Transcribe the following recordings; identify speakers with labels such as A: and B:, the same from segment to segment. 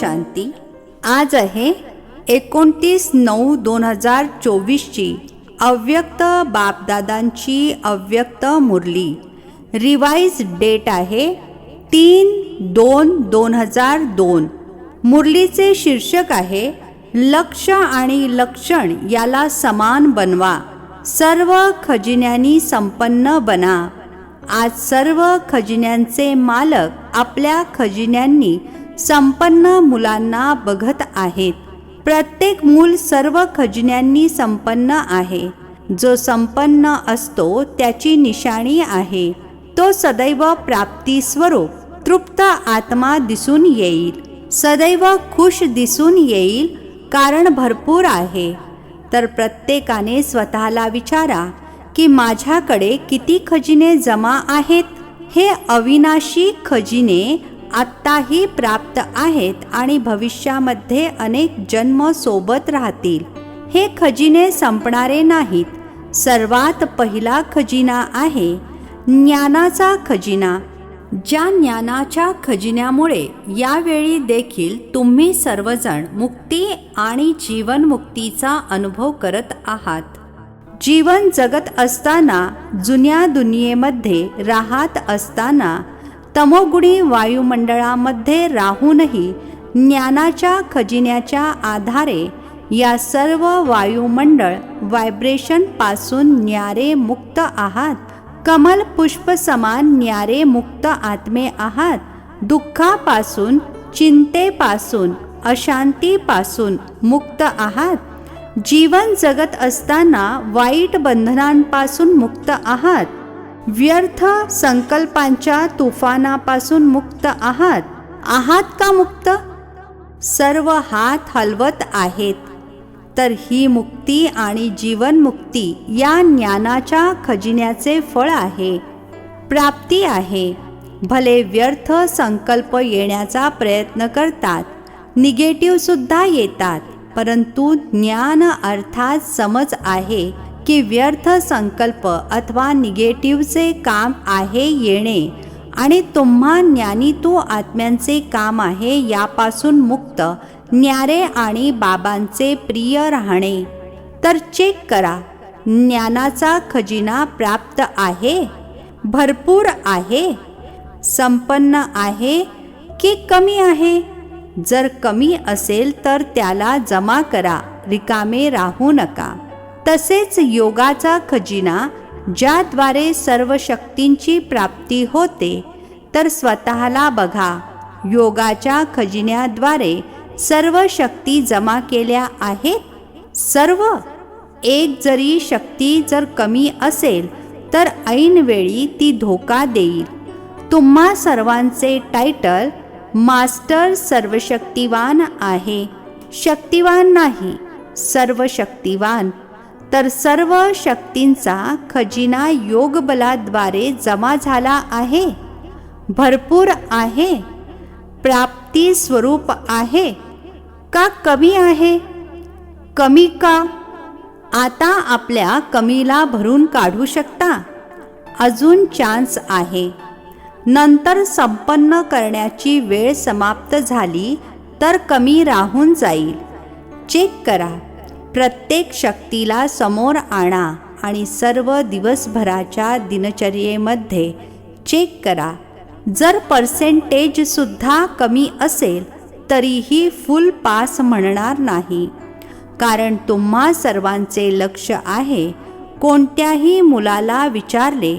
A: शांती. आज आहे एकोणतीस नऊ दोन हजार चोवीसची अव्यक्त बापदादांची अव्यक्त मुरली. रिवाईज डेट आहे तीन दोन दोन हजार दोन. मुरलीचे शीर्षक आहे लक्ष आणि लक्षण याला समान बनवा. सर्व खजिन्यांनी संपन्न बना. आज सर्व खजिन्यांचे मालक आपल्या खजिन्यांनी संपन्न मुलांना बघत आहेत. प्रत्येक मूल सर्व खजिन्यांनी संपन्न आहे. जो संपन्न असतो त्याची निशाणी आहे. तो सदैव प्राप्ती स्वरूप तृप्त आत्मा दिसून येईल. सदैव खुश दिसून येईल कारण भरपूर आहे. तर प्रत्येकाने स्वतःला विचारा की माझ्याकडे किती खजिने जमा आहेत? हे अविनाशी खजिने आत्ताही प्राप्त आहेत आणि भविष्यामध्ये अनेक जन्म सोबत राहतील. हे खजिने संपणारे नाहीत. सर्वात पहिला खजिना आहे ज्ञानाचा खजिना. ज्या ज्ञानाच्या खजिन्यामुळे यावेळी देखील तुम्ही सर्वजण मुक्ती आणि जीवनमुक्तीचा अनुभव करत आहात. जीवन जगत असताना जुन्या दुनियेमध्ये राहत असताना तमोगुणी वायुमंडळामध्ये राहूनही ज्ञानाच्या खजिन्याच्या आधारे या सर्व वायुमंडळ व्हायब्रेशनपासून न्यारे मुक्त आहात. कमल पुष्प समान न्यारे मुक्त आत्मे आहात. दुःखापासून चिंतेपासून अशांतीपासून मुक्त आहात. जीवन जगत असताना वाईट बंधनांपासून मुक्त आहात. व्यर्थ संकल्पांच्या तुफानापासून मुक्त आहात. आहात का मुक्त? सर्व हात हलवत आहेत. तर ही मुक्ती आणि जीवनमुक्ती या ज्ञानाच्या खजिन्याचे फळ आहे. प्राप्ती आहे. भले व्यर्थ संकल्प येण्याचा प्रयत्न करतात निगेटिव्ह सुद्धा येतात परंतु ज्ञान अर्थात समज आहे. की व्यर्थ संकल्प अथवा निगेटिव्हचे काम आहे येणे. आणि तुम्हा ज्ञानी तो आत्म्यांचे काम आहे यापासून मुक्त न्यारे आणि बाबांचे प्रिय राहणे. तर चेक करा ज्ञानाचा खजिना प्राप्त आहे? भरपूर आहे? संपन्न आहे की कमी आहे? जर कमी असेल तर त्याला जमा करा रिकामे राहू नका. तसेच योगाचा खजिना ज्याद्वारे सर्व शक्तींची प्राप्ती होते तर स्वतःला बघा. योगाच्या खजिन्याद्वारे सर्व शक्ती जमा केल्या आहेत? सर्व? एक जरी शक्ती जर कमी असेल तर ऐनवेळी ती धोका देईल. तुम्हा सर्वांचे टायटल मास्टर सर्वशक्तिवान आहे. शक्तिवान नाही सर्व शक्तिवान तर सर्व शक्तींचा खजिना योगबलाद्वारे जमा झाला आहे. भरपूर आहे. प्राप्ती स्वरूप आहे. का कमी आहे? कमी का? आता आपल्या कमीला भरून काढू शकता. अजून चान्स आहे. नंतर संपन्न करण्याची वेळ समाप्त झाली तर कमी राहून जाईल. चेक करा. प्रत्येक शक्तीला समोर आणा आणि सर्व दिवसभराच्या दिनचर्येमध्ये चेक करा. जर पर्सेंटेजसुद्धा कमी असेल तरीही फुल पास म्हणणार नाही. कारण तुम्हा सर्वांचे लक्ष आहे कोणत्याही मुलाला विचारले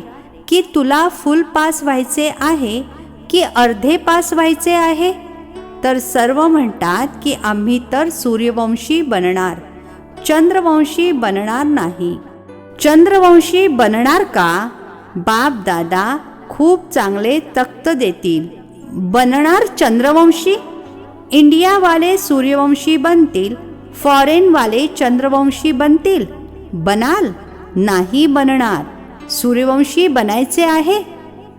A: की तुला फुल पास व्हायचे आहे की अर्धे पास व्हायचे आहे? तर सर्व म्हणतात की आम्ही तर सूर्यवंशी बनणार. चंद्रवंशी बनणार नाही. चंद्रवंशी बनणार का? बाप दादा खूप चांगले तख्त देतील. बनणार चंद्रवंशी? इंडियावाले सूर्यवंशी बनतील. फॉरेनवाले चंद्रवंशी बनतील. बनाल? नाही बनणार. सूर्यवंशी बनायचे आहे?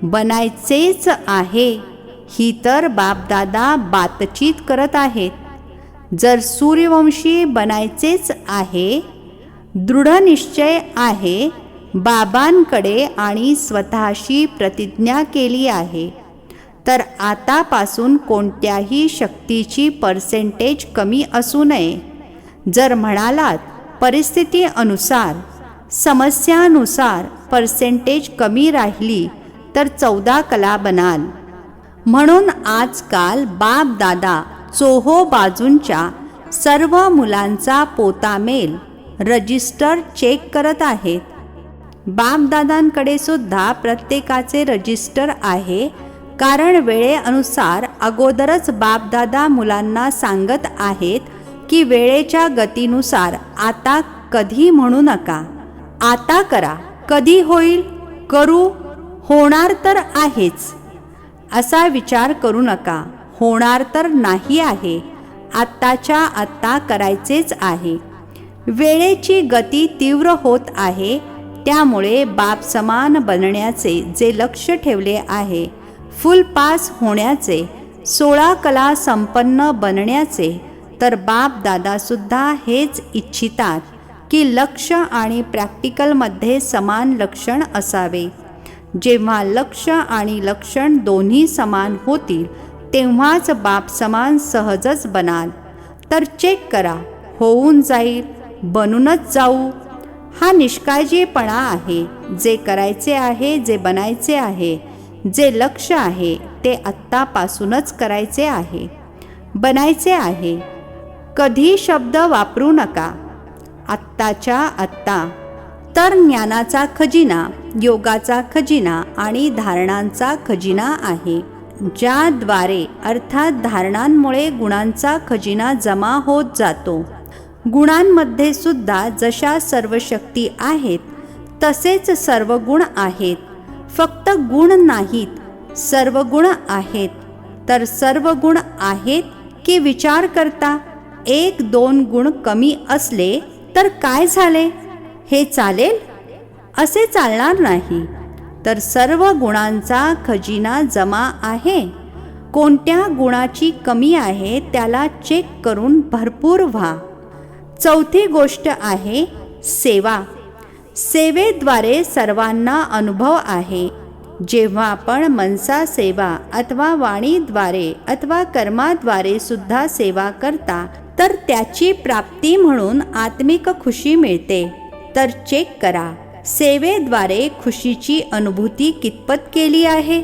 A: बनायचेच आहे. ही तर बापदादा बातचीत करत आहेत. जर सूर्यवंशी बनायचेच आहे दृढ निश्चय आहे बाबांकडे आणि स्वतःशी प्रतिज्ञा केली आहे तर आतापासून कोणत्याही शक्तीची पर्सेंटेज कमी असू नये. जर म्हणालात परिस्थितीनुसार समस्यानुसार पर्सेंटेज कमी राहिली तर चौदा कला बनाल. म्हणून आजकाल बाप दादा चोहो बाजूंच्या सर्व मुलांचा पोतामेल रजिस्टर चेक करत आहेत. बापदादांकडे सुद्धा प्रत्येकाचे रजिस्टर आहे कारण वेळेनुसार अगोदरच बापदादा मुलांना सांगत आहेत की वेळेच्या गतीनुसार आता कधी म्हणू नका. आता करा. कधी होईल? करू? होणार तर आहेच. असा विचार करू नका. होणार तर नाही आहे. आत्ताच्या आत्ता करायचेच आहे. वेळेची गती तीव्र होत आहे. त्यामुळे बाप समान बनण्याचे जे लक्ष ठेवले आहे फुल पास होण्याचे सोळा कला संपन्न बनण्याचे तर बाप दादासुद्धा हेच इच्छितात की लक्ष आणि प्रॅक्टिकलमध्ये समान लक्षण असावे. जेव्हा लक्ष आणि लक्षण दोन्ही समान होतील तेव्हाच बाप समान सहजच बनाल. तर चेक करा होऊन जाईल बनूनच जाऊ. हा निष्काळजीपणा आहे जे करायचे आहे जे बनायचे आहे जे लक्ष आहे ते आत्तापासूनच करायचे आहे. बनायचे आहे. कधी शब्द वापरू नका. आत्ताच्या आत्ता. तर ज्ञानाचा खजिना योगाचा खजिना आणि धारणांचा खजिना आहे. ज्याद्वारे अर्थात धारणांमुळे गुणांचा खजिना जमा होत जातो. गुणांमध्ये सुद्धा जशा सर्व शक्ती आहेत तसेच सर्व गुण आहेत. फक्त गुण नाहीत सर्व गुण आहेत. तर सर्व गुण आहेत की विचार करता? एक दोन गुण कमी असले तर काय झाले? हे चालेल? असे चालणार नाही. तर सर्व गुणांचा खजिना जमा आहे. कोणत्या गुणाची कमी आहे त्याला चेक करून भरपूर व्हा. चौथी गोष्ट आहे सेवा. सेवेद्वारे सर्वांना अनुभव आहे. जेव्हा आपण मनसा सेवा अथवा वाणीद्वारे अथवा कर्माद्वारे सुद्धा सेवा करता तर त्याची प्राप्ती म्हणून आत्मिक खुशी मिळते. तर चेक करा. सेवेद्वारे खुशीची अनुभूती कितपत केली आहे?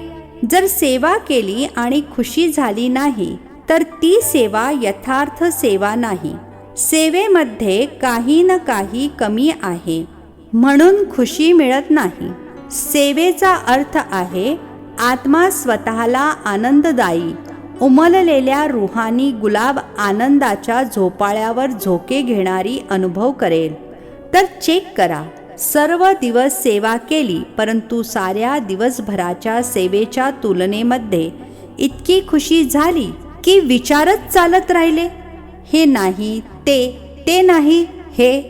A: जर सेवा केली आणि खुशी झाली नाही तर ती सेवा यथार्थ सेवा नाही. सेवेमध्ये काही ना काही कमी आहे. म्हणून खुशी मिळत नाही. सेवेचा अर्थ आहे आत्मा स्वतःला आनंददायी उमललेल्या रुहानी गुलाब आनंदाच्या झोपाळ्यावर झोके घेणारी अनुभव करेल. तर चेक करा. सर्व दिवस सेवा केली परंतु साऱ्या दिवसभराच्या सेवेच्या तुलनेमध्ये इतकी खुशी झाली की विचारच चालत राहिले. हे नाही ते ते नाही हे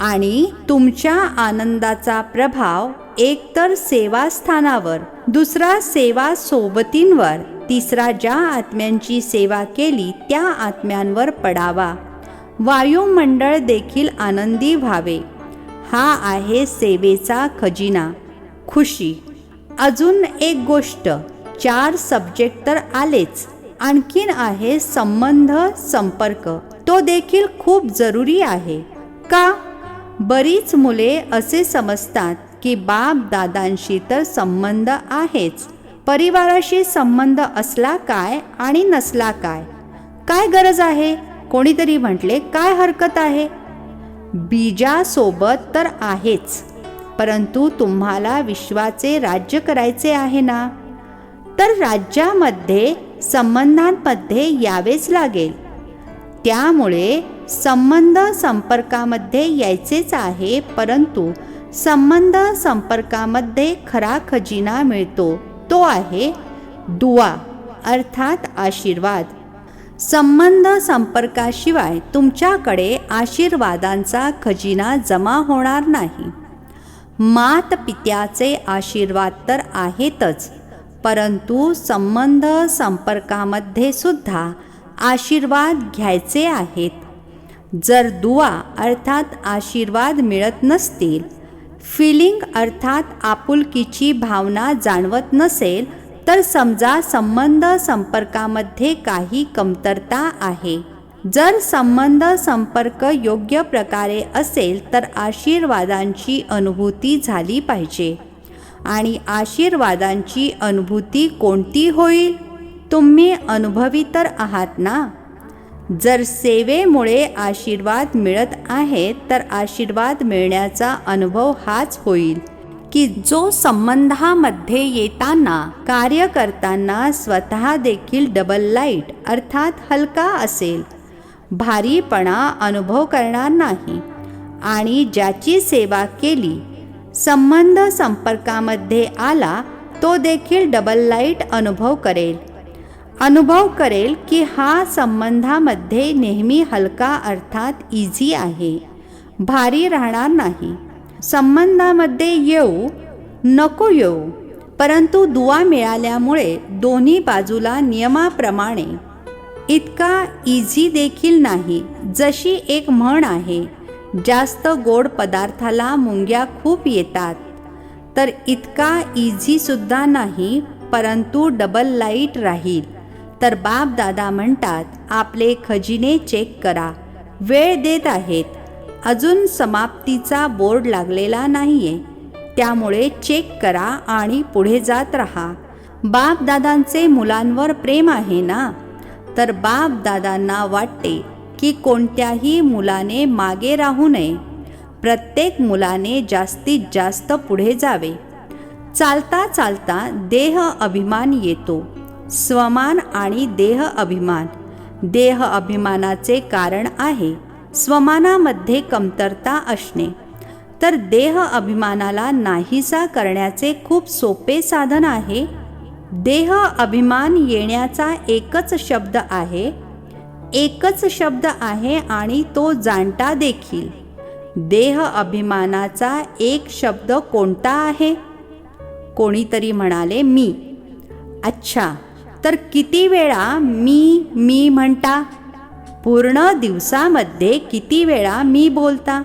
A: आणि तुमच्या आनंदाचा प्रभाव एकतर सेवास्थानावर दुसरा सेवा सोबतींवर तिसरा ज्या आत्म्यांची सेवा केली त्या आत्म्यांवर पडावा. वायुमंडळ देखील आनंदी व्हावे. हा आहे सेवेचा खजिना. खुशी. अजून एक गोष्ट चार सब्जेक्ट तर आलेच. आणखीन आहे संबंध संपर्क. तो देखील खूप जरुरी आहे. का? बरीच मुले असे समजतात की बाप दादांशी तर संबंध आहेच. परिवाराशी संबंध असला काय आणि नसला काय? काय गरज आहे? कोणीतरी म्हटले काय हरकत आहे? बीजासोबत तर आहेच परंतु तुम्हाला विश्वाचे राज्य करायचे आहे ना? तर राज्यामध्ये संबंधांमध्ये यावेच लागेल. त्यामुळे संबंध संपर्कामध्ये यायचेच आहे परंतु संबंध संपर्कामध्ये खरा खजिना मिळतो. तो आहे दुवा अर्थात आशीर्वाद. संबंध संपर्काशिवाय तुमच्याकडे आशीर्वादांचा खजिना जमा होणार नाही. मात पित्याचे आशीर्वाद तर आहेतच परंतु संबंध संपर्कामध्ये सुद्धा आशीर्वाद घ्यायचे आहेत. जर दुवा अर्थात आशीर्वाद मिळत नसतील फिलिंग अर्थात आपुलकीची भावना जाणवत नसेल तर समजा संबंध संपर्कामध्ये काही कमतरता आहे. जर संबंध संपर्क योग्य प्रकारे असेल तर आशीर्वादांची अनुभूती झाली पाहिजे. आणि आशीर्वादांची अनुभूती कोणती होईल? तुम्ही अनुभवी तर आहात ना? जर सेवेमुळे आशीर्वाद मिळत आहे तर आशीर्वाद मिळण्याचा अनुभव हाच होईल. की जो संबंधामध्ये येताना कार्य करताना स्वतः देखील डबल लाइट अर्थात हलका असेल. भारीपणा अनुभव करणार नाही. आणि ज्याची सेवा केली संबंध संपर्कामध्ये आला तो देखील डबल लाइट अनुभव करेल. अनुभव करेल की हा संबंधामध्ये नेहमी हलका अर्थात इझी आहे. भारी राहणार नाही. संबंधामध्ये येऊ नको येऊ परंतु दुवा मिळाल्यामुळे दोन्ही बाजूला नियमाप्रमाणे. इतका इझी देखील नाही जशी एक म्हण आहे जास्त गोड पदार्थाला मुंग्या खूप येतात. तर इतका इझीसुद्धा नाही परंतु डबल लाइट राहील. तर बाप दादा म्हणतात आपले खजिने चेक करा. वेळ देत आहेत अजून समाप्तीचा बोर्ड लागलेला नाहीये. त्यामुळे चेक करा आणि पुढे जात राहा. बाप दादांचे मुलांवर प्रेम आहे ना? तर बाप दादांना वाटते की कोणत्याही मुलाने मागे राहू नये. प्रत्येक मुलाने जास्तीत जास्त पुढे जावे. चालता चालता देह अभिमान येतो. स्वमान आणि देह अभिमान. देह अभिमानाचे कारण आहे. स्वमानामध्ये कमतरता असणे. तर देह अभिमानाला नाहीसा करण्याचे खूप सोपे साधन आहे. देह अभिमान येण्याचा एकच शब्द आहे. एकच शब्द आहे आणि तो जाणता देखील. देह अभिमानाचा एक शब्द कोणता आहे? कोणीतरी म्हणाले मी. अच्छा तर किती वेळा मी मी म्हणता? पूर्ण दिवसामध्ये किती वेळा मी बोलता?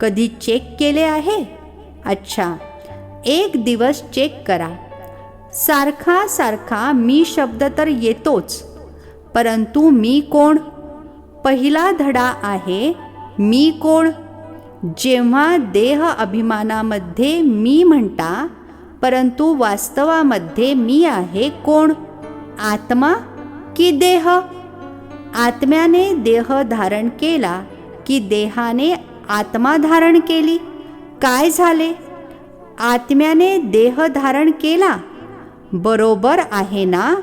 A: कधी चेक केले आहे? अच्छा एक दिवस चेक करा. सारखा सारखा मी शब्द तर येतोच परंतु मी कोण? पहिला धडा आहे मी कोण? जेव्हा देह अभिमानामध्ये मी म्हणता परंतु वास्तवामध्ये मी आहे कोण? आत्मा की देह? आत्म्याने देह धारण केला की देहाने आत्मा धारण केली. काय झाले? आत्म्याने देह धारण केला? बरोबर आहे ना?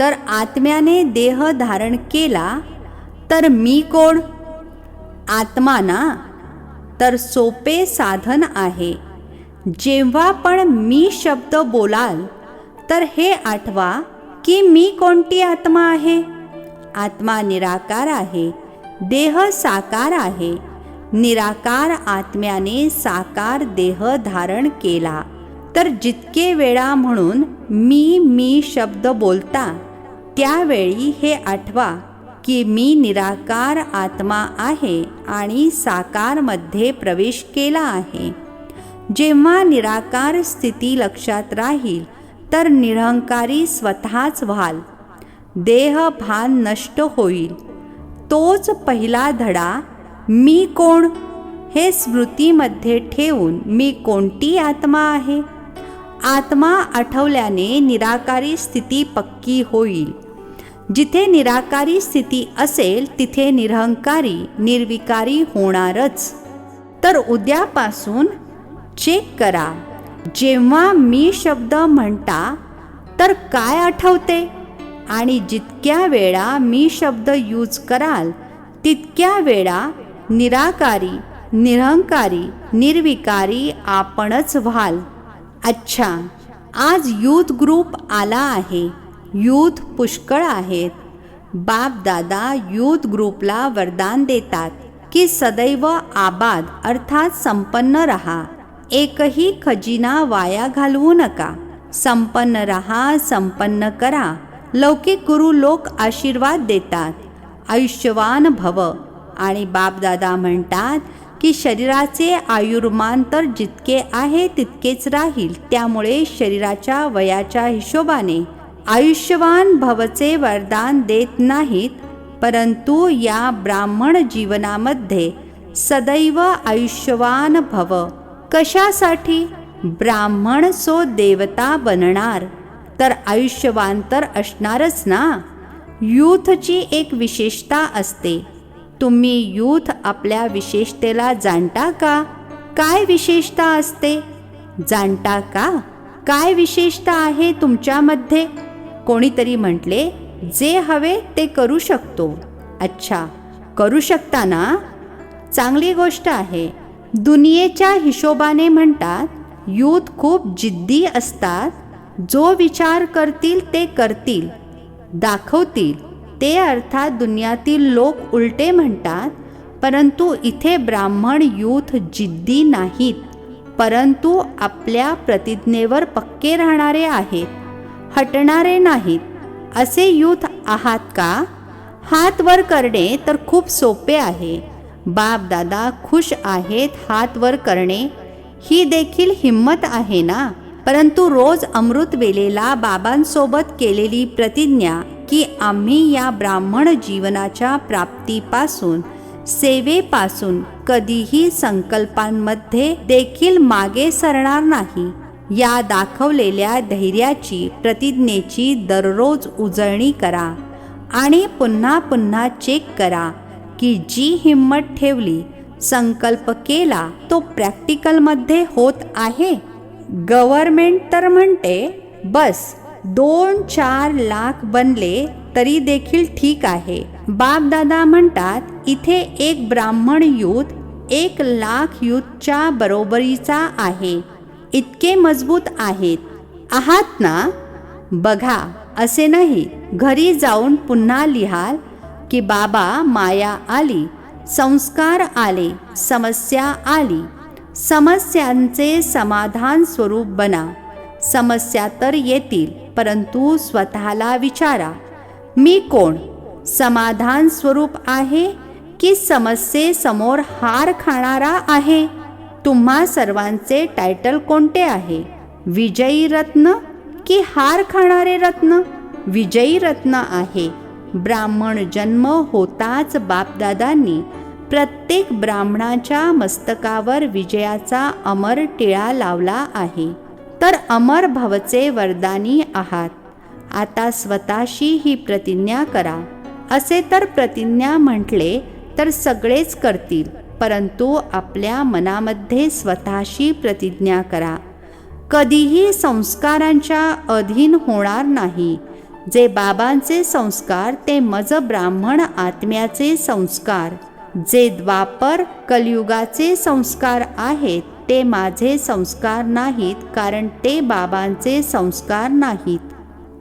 A: तर आत्म्याने देह धारण केला तर मी कोण? आत्मा ना? तर सोपे साधन आहे. जेव्हा पण मी शब्द बोलाल तर हे आठवा की मी कोणती आत्मा आहे? आत्मा निराकार आहे देह साकार आहे. निराकार आत्म्याने साकार देह धारण केला. तर जितके वेळा म्हणून मी मी शब्द बोलता त्यावेळी हे आठवा की मी निराकार आत्मा आहे आणि साकारमध्ये प्रवेश केला आहे. जेव्हा निराकार स्थिती लक्षात राहील तर निरहंकारी स्वतःच व्हाल. देह भान नष्ट होईल. तोच पहिला धडा मी कोण? हे स्मृतीमध्ये ठेवून मी कोणती आत्मा आहे? आत्मा आठवल्याने निराकारी स्थिती पक्की होईल. जिथे निराकारी स्थिती असेल तिथे निरहंकारी निर्विकारी होणारच. तर उद्यापासून चेक करा. जेव्हा मी शब्द म्हणता तर काय आठवते? आणि जितक्या वेळा मी शब्द यूज कराल तितक्या वेळा निराकारी निरहंकारी निर्विकारी आपणच व्हाल. अच्छा आज यूथ ग्रुप आला आहे. यूथ पुष्कळ आहेत. बाप दादा यूथ ग्रुपला वरदान देतात की सदैव आबाद अर्थात संपन्न रहा. एकही खजिना वाया घालवू नका. संपन्न रहा संपन्न करा. लौकिक गुरु लोक आशीर्वाद देतात. आयुष्यवान भव. आणि बापदादा म्हणतात की शरीराचे आयुर्मान तर जितके आहे तितकेच राहील. त्यामुळे शरीराच्या वयाच्या हिशोबाने आयुष्यवान भवचे वरदान देत नाहीत. परंतु या ब्राह्मण जीवनामध्ये सदैव आयुष्यवान भव. कशासाठी? ब्राह्मण सो देवता बनणार. तर आयुष्यवान तर असणारच ना? यूथची एक विशेषता असते. तुम्ही यूथ आपल्या विशेषतेला जाणता का? काय विशेषता असते? जाणता का? काय विशेषता आहे तुमच्यामध्ये? कोणीतरी म्हटले जे हवे ते करू शकतो. अच्छा करू शकता ना? चांगली गोष्ट आहे. दुनियेच्या हिशोबाने म्हणतात यूथ खूप जिद्दी असतात. जो विचार करतील ते करतील दाखवतील. ते अर्थात दुनियातील लोक उलटे म्हणतात परंतु इथे ब्राह्मण यूथ जिद्दी नाहीत परंतु आपल्या प्रतिज्ञेवर पक्के राहणारे आहेत हटणारे नाहीत. असे यूथ आहात का? हात वर करणे तर खूप सोपे आहे. बाप दादा खुश आहेत हात वर करणे ही देखील हिंमत आहे ना? परंतु रोज अमृत वेलेला बाबांसोबत केलेली प्रतिज्ञा की आम्ही या ब्राह्मण जीवनाच्या प्राप्तीपासून सेवेपासून कधीही संकल्पांमध्ये देखील मागे सरणार नाही. या दाखवलेल्या धैर्याची प्रतिज्ञेची दररोज उजळणी करा आणि पुन्हा पुन्हा चेक करा की जी हिंमत ठेवली संकल्प केला तो प्रॅक्टिकलमध्ये होत आहे? गव्हर्मेंट तर म्हणते बस दोन चार लाख बनले तरी देखील ठीक आहे. बापदादा म्हणतात इथे एक ब्राह्मण युथ एक लाख युथच्या बरोबरीचा आहे. इतके मजबूत आहेत. आहात ना? बघा असे नाही. घरी जाऊन पुन्हा लिहाल की बाबा माया आली संस्कार आले समस्या आली. समस्यांचे समाधान स्वरूप बना. समस्या तर येतील परंतु स्वतःला विचारा. मी कोण? समाधान स्वरूप आहे की समस्येसमोर हार खाणारा आहे? तुम्हा सर्वांचे टायटल कोणते आहे? विजयी रत्न की हार खाणारे रत्न? विजयी रत्न आहे. ब्राह्मण जन्म होताच बापदादांनी प्रत्येक ब्राह्मणाच्या मस्तकावर विजयाचा अमर टिळा लावला आहे. तर अमर भवचे वरदानी आहात. आता स्वतःशी ही प्रतिज्ञा करा. असे तर प्रतिज्ञा म्हटले तर सगळेच करतील परंतु आपल्या मनामध्ये स्वतःशी प्रतिज्ञा करा. कधीही संस्कारांच्या अधीन होणार नाही. जे बाबांचे संस्कार ते मज ब्राह्मण आत्म्याचे संस्कार. जे द्वापर कलियुगाचे संस्कार आहेत ते माझे संस्कार नाहीत कारण ते बाबांचे संस्कार नाहीत.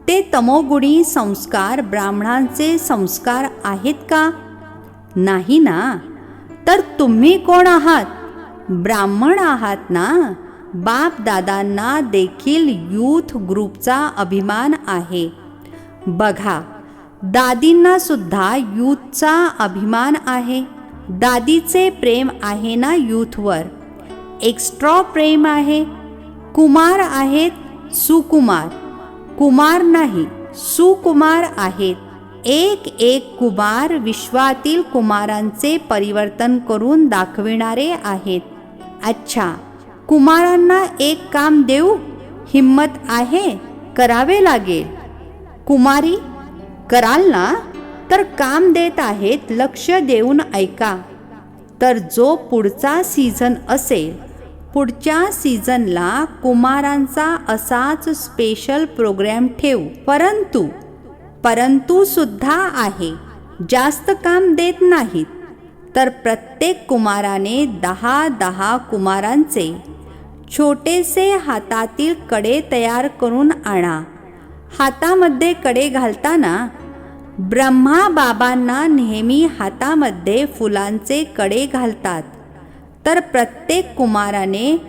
A: ते तमोगुणी संस्कार ब्राह्मणांचे संस्कार आहेत का? नाही ना? तर तुम्ही कोण आहात? ब्राह्मण आहात ना? बाप दादांना देखील यूथ ग्रुपचा अभिमान आहे. बघा दादींना सुद्धा यूथचा अभिमान आहे. दादीचे प्रेम आहे ना यूथवर? एक्स्ट्रा प्रेम आहे कुमार आहेत सुकुमार. कुमार नाही सुकुमार आहेत. एक एक कुमार विश्वातील कुमारांचे परिवर्तन करून दाखविणारे आहेत. अच्छा कुमारांना एक काम देऊ? हिम्मत आहे? करावे लागेल. कुमारी कराल ना? तर काम देत आहेत लक्ष देऊन ऐका. तर जो पुढचा सीझन असेल पुढच्या सीझनला कुमारांचा असाच स्पेशल प्रोग्रॅम ठेवू. परंतु परंतु सुद्धा आहे जास्त काम देत नाहीत. तर प्रत्येक कुमाराने दहा दहा कुमारांचे छोटेसे हातातील कडे तयार करून आणा. हातामध्ये कडे घालताना ब्रह्मा बाबांना नेहमी हातामध्ये फुलांचे कडे घालतात. तर प्रत्येक कुमाराने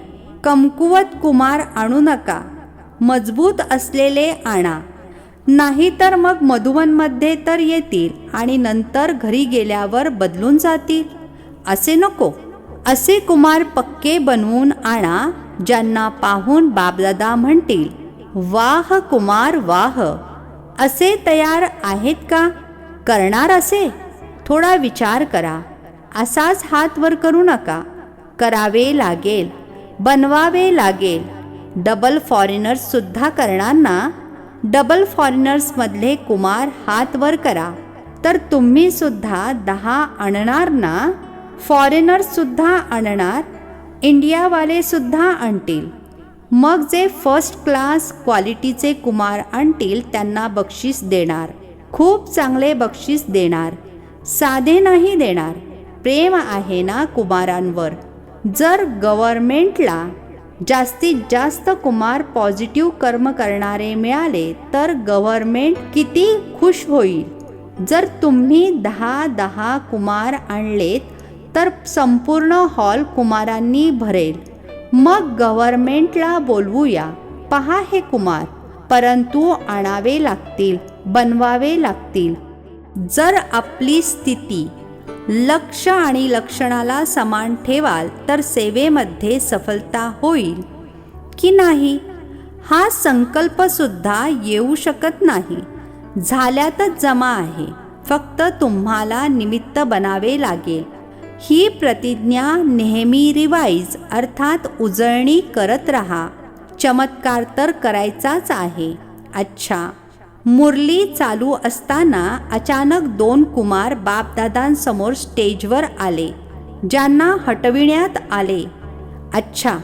A: कमकुवत कुमार आणू नका. मजबूत असलेले आणा. नाहीतर मग मधुवनमध्ये तर येतील आणि नंतर घरी गेल्यावर बदलून जातील. असे नको. असे कुमार पक्के बनवून आणा ज्यांना पाहून बाबदादा म्हणतील वाह कुमार वाह. असे तयार आहेत का? करणार असे? थोडा विचार करा. असाच हात वर करू नका. करावे लागेल. बनवावे लागेल. डबल फॉरेनर्ससुद्धा करणार ना डबल फॉरेनर्समधले कुमार हात वर करा. तर तुम्हीसुद्धा दहा आणणार ना? फॉरेनर्ससुद्धा आणणार? इंडियावालेसुद्धा आणतील. मग जे फर्स्ट क्लास क्वालिटीचे कुमार आणतील त्यांना बक्षीस देणार. खूप चांगले बक्षीस देणार. साधे नाही देणार. प्रेम आहे ना कुमारांवर. जर गव्हर्मेंटला जास्तीत जास्त कुमार पॉझिटिव्ह कर्म करणारे मिळाले तर गव्हर्मेंट किती खुश होईल. जर तुम्ही दहा दहा कुमार आणलेत तर संपूर्ण हॉल कुमारांनी भरेल. मग गव्हर्मेंटला बोलवूया. पहा हे कुमार. परंतु आणावे लागतील बनवावे लागतील. जर आपली स्थिती लक्ष आणि लक्षणाला समान ठेवाल तर सेवेमध्ये सफलता होईल. की नाही? हा संकल्पसुद्धा येऊ शकत नाही. झाल्यातच जमा आहे. फक्त तुम्हाला निमित्त बनावे लागेल. ही प्रतिज्ञा नेहमी रिवाईज अर्थात उजळणी करत राहा. चमत्कार तर करायचाच आहे. अच्छा. मुरली चालू असताना अचानक दोन कुमार बापदादांसमोर स्टेजवर आले. ज्यांना हटविण्यात आले. अच्छा.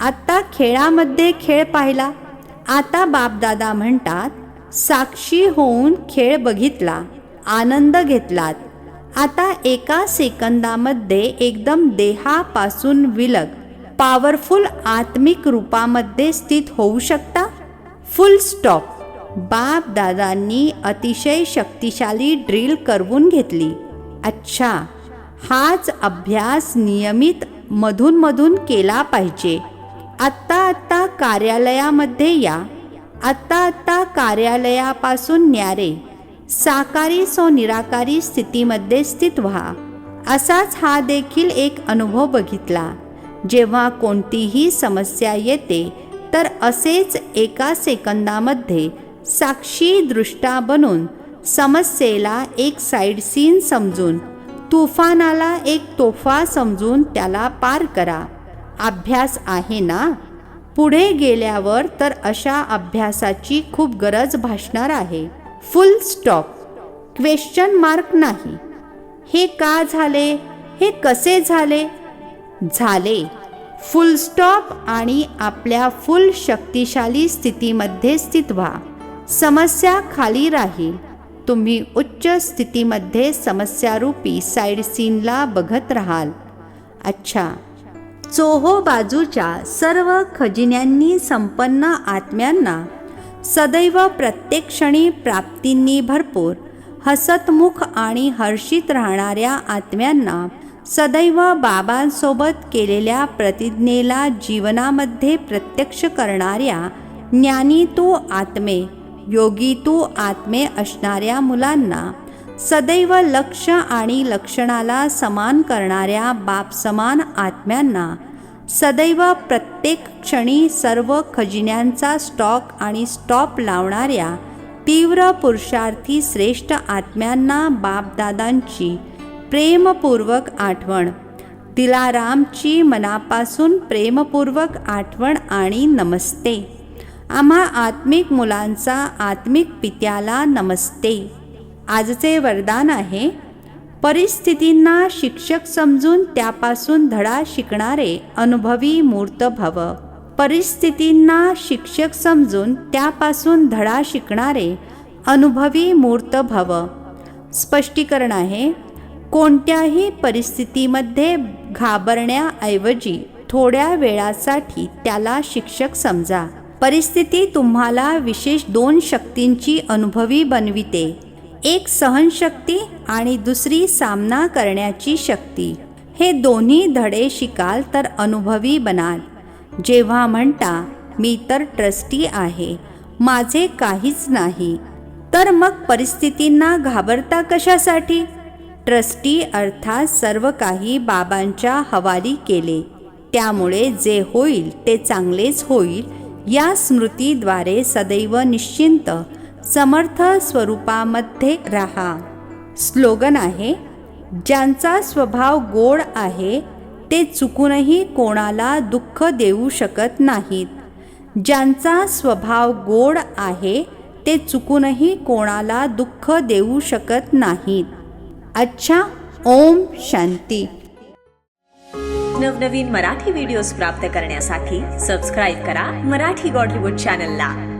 A: आत्ता खेळामध्ये खेळ पाहिला. आता बापदादा म्हणतात साक्षी होऊन खेळ बघितला. आनंद घेतलात. आता एका सेकंदामध्ये एकदम देहापासून विलग पॉवरफुल आत्मिक रूपामध्ये स्थित होऊ शकता. फुल स्टॉप बाप दादांनी अतिशय शक्तिशाली ड्रिल करवून घेतली. अच्छा हाच अभ्यास नियमित मधूनमधून केला पाहिजे. आत्ता आत्ता कार्यालयामध्ये या. आत्ता आत्ता कार्यालयापासून न्यारे साकारी सो निराकारी स्थितीमध्ये स्थित व्हा. असाच हा देखील एक अनुभव बघितला. जेव्हा कोणतीही समस्या येते तर असेच एका सेकंदामध्ये साक्षी दृष्टा बनून समस्येला एक साईड सीन समजून तुफानाला एक तोफा समजून त्याला पार करा. अभ्यास आहे ना? पुढे गेल्यावर तर अशा अभ्यासाची खूप गरज भासणार आहे. फुल स्टॉप क्वेश्चन मार्क नाही. हे का झाले? हे कसे झाले? झाले. फुल स्टॉप आणि आपल्या फुल शक्तिशाली स्थितीमध्ये स्थित व्हा. समस्या खाली राहील. तुम्ही उच्च स्थितीमध्ये समस्यारूपी साईड सीनला बघत राहाल. अच्छा. चोहो बाजूच्या सर्व खजिन्यांनी संपन्न आत्म्यांना सदैव प्रत्येक क्षणी प्राप्तींनी भरपूर हसतमुख आणि हर्षित राहणाऱ्या आत्म्यांना सदैव बाबांसोबत केलेल्या प्रतिज्ञेला जीवनामध्ये प्रत्यक्ष करणाऱ्या ज्ञानी तू आत्मे योगी तू आत्मे असणाऱ्या मुलांना सदैव लक्ष आणि लक्षणाला समान करणाऱ्या बापसमान आत्म्यांना सदैव प्रत्येक क्षणी सर्व खजिन्यांचा स्टॉक आणि स्टॉप लावणाऱ्या तीव्र पुरुषार्थी श्रेष्ठ आत्म्यांना बापदादांची प्रेमपूर्वक आठवण. दिलारामची मनापासून प्रेमपूर्वक आठवण आणि नमस्ते. आम्हा आत्मिक मुलांचा आत्मिक पित्याला नमस्ते. आजचे वरदान आहे परिस्थितींना शिक्षक समजून त्यापासून धडा शिकणारे अनुभवी मूर्त भव परिस्थितींना शिक्षक समजून त्यापासून धडा शिकणारे अनुभवी मूर्त भव स्पष्टीकरण आहे कोणत्याही परिस्थितीमध्ये घाबरण्याऐवजी थोड्या वेळासाठी त्याला शिक्षक समजा. परिस्थिती तुम्हाला विशेष दोन शक्तींची अनुभवी बनविते. एक सहनशक्ती आणि दुसरी सामना करण्याची शक्ती. हे दोन्ही धडे शिकाल तर अनुभवी बनाल. जेव्हा म्हणता मी तर ट्रस्टी आहे माझे काहीच नाही तर मग परिस्थितींना घाबरता कशासाठी? ट्रस्टी अर्थात सर्व काही बाबांच्या हवाली केले. त्यामुळे जे होईल ते चांगलेच होईल या स्मृतीद्वारे सदैव निश्चिंत समर्थ स्वरूपामध्ये राहा. स्लोगन आहे ज्यांचा स्वभाव गोड आहे ते चुकूनही कोणाला दुःख देऊ शकत नाहीत. ज्यांचा स्वभाव गोड आहे ते चुकूनही कोणाला दुःख देऊ शकत नाहीत. अच्छा ओम शांती.
B: नवनवीन मराठी व्हिडिओज प्राप्त करण्यासाठी सबस्क्राईब करा मराठी गॉड चॅनलला